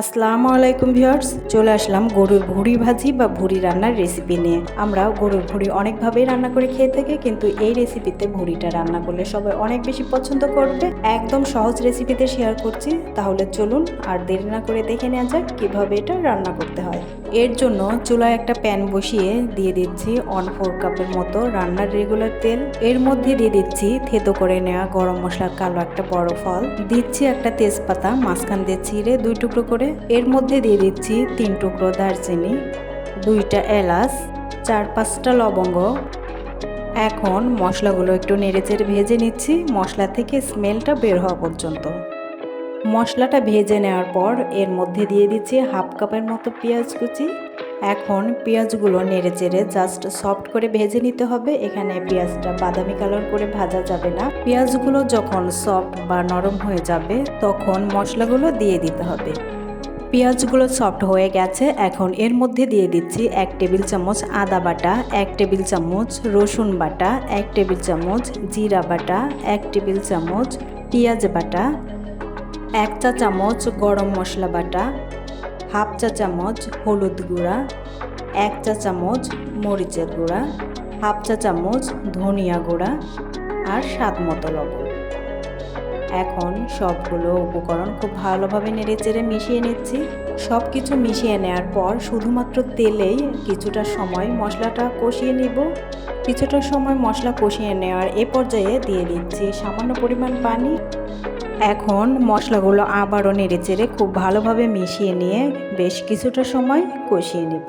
আসসালামু আলাইকুম ভিউয়ার্স, চলে আসলাম গরুর ভুড়ি ভাজি বা ভুড়ি রান্নার রেসিপি নিয়ে। আমরা গরুর ভুড়ি অনেকভাবেই রান্না করে খেয়ে থাকি, কিন্তু এই রেসিপিতে ভুড়িটা রান্না করলে সবাই অনেক বেশি পছন্দ করবে। একদম সহজ রেসিপিতে শেয়ার করছি, তাহলে চলুন আর দেরি না করে দেখে নেওয়া যাক কীভাবে এটা রান্না করতে হয়। এর জন্য চুলায় একটা প্যান বসিয়ে দিয়ে দিচ্ছি ওয়ান ফোর কাপের মতো রান্নার রেগুলার তেল। এর মধ্যে দিয়ে দিচ্ছি থেতো করে নেওয়া গরম মশলার কালো একটা বড় ফল। দিচ্ছি একটা তেজপাতা, মাঝখান দিয়ে ছিঁড়ে দুই টুকরো করে। এর মধ্যে দিয়ে দিচ্ছি তিন টুকরো দারচিনি, দুইটা এলাচ, চার পাঁচটা লবঙ্গ। এখন মশলাগুলো একটু নেড়েচেড়ে ভেজে নিচ্ছি। মশলা থেকে স্মেলটা বের হওয়া পর্যন্ত। মশলাটা ভেজে নেওয়ার পর এর মধ্যে দিয়ে দিচ্ছি হাফ কাপের মতো পেঁয়াজ কুচি। এখন পেঁয়াজগুলো নেড়ে চেড়ে জাস্ট সফট করে ভেজে নিতে হবে। এখানে পেঁয়াজটা বাদামি কালার করে ভাজা যাবে না। পেঁয়াজগুলো যখন সফট বা নরম হয়ে যাবে, তখন মশলাগুলো দিয়ে দিতে হবে। পেঁয়াজগুলো সফট হয়ে গেছে, এখন এর মধ্যে দিয়ে দিচ্ছি এক টেবিল চামচ আদা বাটা, এক টেবিল চামচ রসুন বাটা, এক টেবিল চামচ জিরা বাটা, এক টেবিল চামচ পেঁয়াজ বাটা এক চা চামচ গরম মশলা বাটা, হাফ চা চামচ হলুদ গুঁড়া, এক চা চামচ মরিচের গুঁড়া, হাফ চা চামচ ধনিয়া গুঁড়া আর স্বাদ মতো লবণ। এখন সবগুলো উপকরণ খুব ভালোভাবে নেড়ে চেড়ে মিশিয়ে নিচ্ছি। সব কিছু মিশিয়ে নেওয়ার পর শুধুমাত্র তেলেই কিছুটা সময় মশলাটা কষিয়ে নিব। কিছুটা সময় মশলা কষিয়ে নেওয়ার এ পর্যায়ে দিয়ে দিচ্ছি সামান্য পরিমাণ পানি। এখন মশলাগুলো আবারও নেড়ে চেড়ে খুব ভালোভাবে মিশিয়ে নিয়ে বেশ কিছুটা সময় কষিয়ে নেব।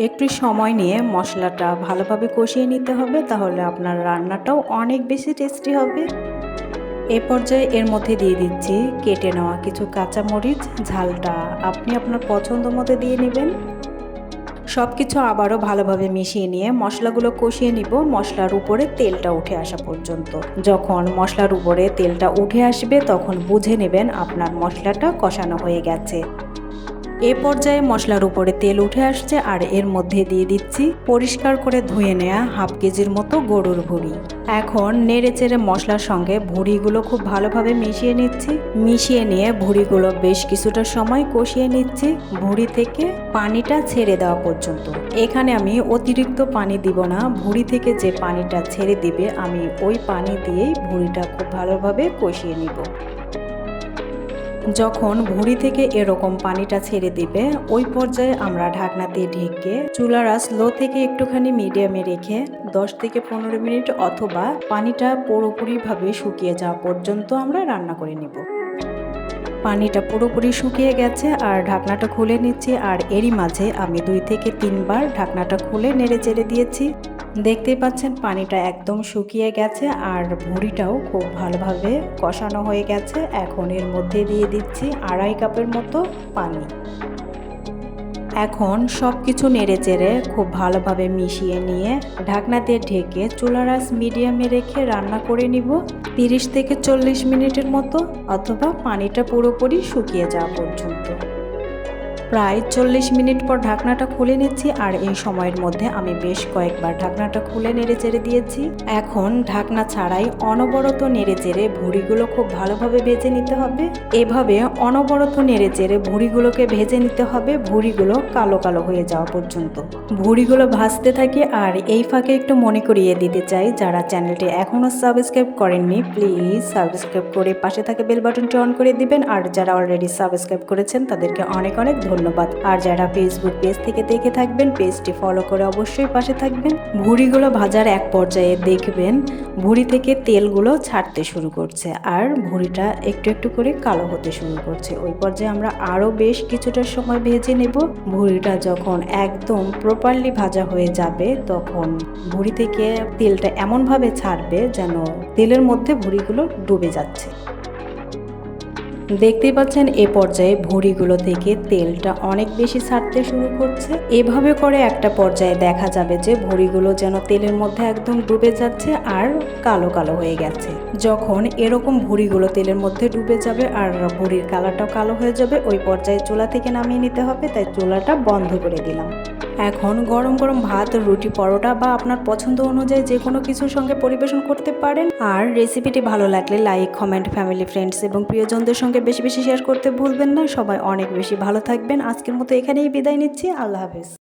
একটু সময় নিয়ে মশলাটা ভালোভাবে কষিয়ে নিতে হবে, তাহলে আপনার রান্নাটাও অনেক বেশি টেস্টি হবে। এ পর্যায়ে এর মধ্যে দিয়ে দিচ্ছি কেটে নেওয়া কিছু কাঁচামরিচ, ঝালটা আপনি আপনার পছন্দ মতো দিয়ে নেবেন। সব কিছু আবারও ভালোভাবে মিশিয়ে নিয়ে মশলাগুলো কষিয়ে নিব। মশলার উপরে তেলটা উঠে আসা পর্যন্ত। যখন মশলার উপরে তেলটা উঠে আসবে, তখন বুঝে নেবেন আপনার মশলাটা কষানো হয়ে গেছে। এ পর্যায়ে মশলার উপরে তেল উঠে আসছে আর এর মধ্যে দিয়ে দিচ্ছি পরিষ্কার করে ধুয়ে নেওয়া হাফ কেজির মতো গরুর ভুড়ি। এখন নেড়ে চেড়ে মশলার সঙ্গে ভুড়িগুলো খুব ভালোভাবে মিশিয়ে নিচ্ছি। মিশিয়ে নিয়ে ভুড়িগুলো বেশ কিছুটা সময় কষিয়ে নিচ্ছি ভুড়ি থেকে পানিটা ছেড়ে দেওয়া পর্যন্ত। এখানে আমি অতিরিক্ত পানি দিব না, ভুড়ি থেকে যে পানিটা ছেড়ে দিবে আমি ওই পানি দিয়েই ভুড়িটা খুব ভালোভাবে কষিয়ে নিব। যখন ভুঁড়ি থেকে এরকম পানিটা ছেড়ে দিবে, ওই পর্যায়ে আমরা ঢাকনা দিয়ে ঢেকে চুলার স্লো থেকে একটুখানি মিডিয়ামে রেখে 10 থেকে পনেরো মিনিট অথবা পানিটা পুরোপুরিভাবে শুকিয়ে যাওয়া পর্যন্ত আমরা রান্না করে নেব। পানিটা পুরোপুরি শুকিয়ে গেছে আর ঢাকনাটা খুলে নিচ্ছি। আর এরই মাঝে আমি দুই থেকে তিনবার ঢাকনাটা খুলে নেড়ে চেড়ে দিয়েছি। দেখতেই পাচ্ছেন, পানিটা একদম শুকিয়ে গেছে আর ভুঁড়িটাও খুব ভালোভাবে কষানো হয়ে গেছে। এখন এর মধ্যে দিয়ে দিচ্ছি আড়াই কাপের মতো পানি। এখন সব কিছু নেড়ে চেড়ে খুব ভালোভাবে মিশিয়ে নিয়ে ঢাকনা দিয়ে ঢেকে চুলার আঁচ মিডিয়ামে রেখে রান্না করে নিব। তিরিশ থেকে চল্লিশ মিনিটের মতো, অথবা পানিটা পুরোপুরি শুকিয়ে যাওয়া পর্যন্ত। প্রায় চল্লিশ মিনিট পর ঢাকনাটা খুলে নিচ্ছি আর এই সময়ের মধ্যে আমি বেশ কয়েকবার ঢাকনাটা খুলে নেড়ে চেড়ে দিয়েছি। এখন ঢাকনা ছাড়াই অনবরত নেড়ে চেড়ে ভুড়িগুলো খুব ভালোভাবে ভেজে নিতে হবে। এভাবে অনবরত নেড়ে চেড়ে ভুড়িগুলোকে ভেজে নিতে হবে। ভুড়িগুলো কালো কালো হয়ে যাওয়া পর্যন্ত। ভুড়িগুলো ভাজতে থাকে আর এই ফাঁকে একটু মনে করিয়ে দিতে চাই। যারা চ্যানেলটি এখনও সাবস্ক্রাইব করেননি, প্লিজ সাবস্ক্রাইব করে পাশে থাকা বেল বাটনটি অন করে দিবেন। আর যারা অলরেডি সাবস্ক্রাইব করেছেন, তাদেরকে অনেক অনেক ধন্যবাদ। আর যারা ফেসবুক পেজ থেকে দেখে থাকবেন পেজটি ফলো করে অবশ্যই পাশে থাকবেন। ভুড়িগুলো ভাজার এক পর্যায়ে দেখবেন, ভুড়ি থেকে তেলগুলো ছাড়তে শুরু করছে আর ভুড়িটা একটু একটু করে কালো হতে শুরু করছে। ওই পর্যায়ে আমরা আরও বেশ কিছুটা সময় ভেজে নেব। ভুড়িটা যখন একদম প্রপারলি ভাজা হয়ে যাবে, তখন ভুড়ি থেকে তেলটা এমনভাবে ছাড়বে যেন তেলের মধ্যে ভুড়িগুলো ডুবে যাচ্ছে। দেখতেই পাচ্ছেন, এ পর্যায়ে ভুঁড়িগুলো থেকে তেলটা অনেক বেশি ছাড়তে শুরু করছে। এভাবে করে একটা পর্যায়ে দেখা যাবে যে ভুঁড়িগুলো যেন তেলের মধ্যে একদম ডুবে যাচ্ছে আর কালো কালো হয়ে গেছে। যখন এরকম ভুঁড়িগুলো তেলের মধ্যে ডুবে যাবে আর ভুঁড়ির কালারটাও কালো হয়ে যাবে, ওই পর্যায়ে চুলা থেকে নামিয়ে নিতে হবে, তাই চুলাটা বন্ধ করে দিলাম। এখন গরম গরম ভাত, রুটি, পরোটা বা আপনার পছন্দ অনুযায়ী যে কোনো কিছুর সঙ্গে পরিবেশন করতে পারেন। আর রেসিপিটি ভালো লাগলে লাইক, কমেন্ট, ফ্যামিলি, ফ্রেন্ডস এবং প্রিয়জনদের সঙ্গে বেশি বেশি শেয়ার করতে ভুলবেন না। সবাই অনেক বেশি ভালো থাকবেন। আজকের মতো এখানেই বিদায় নিচ্ছি। আল্লাহ হাফেজ।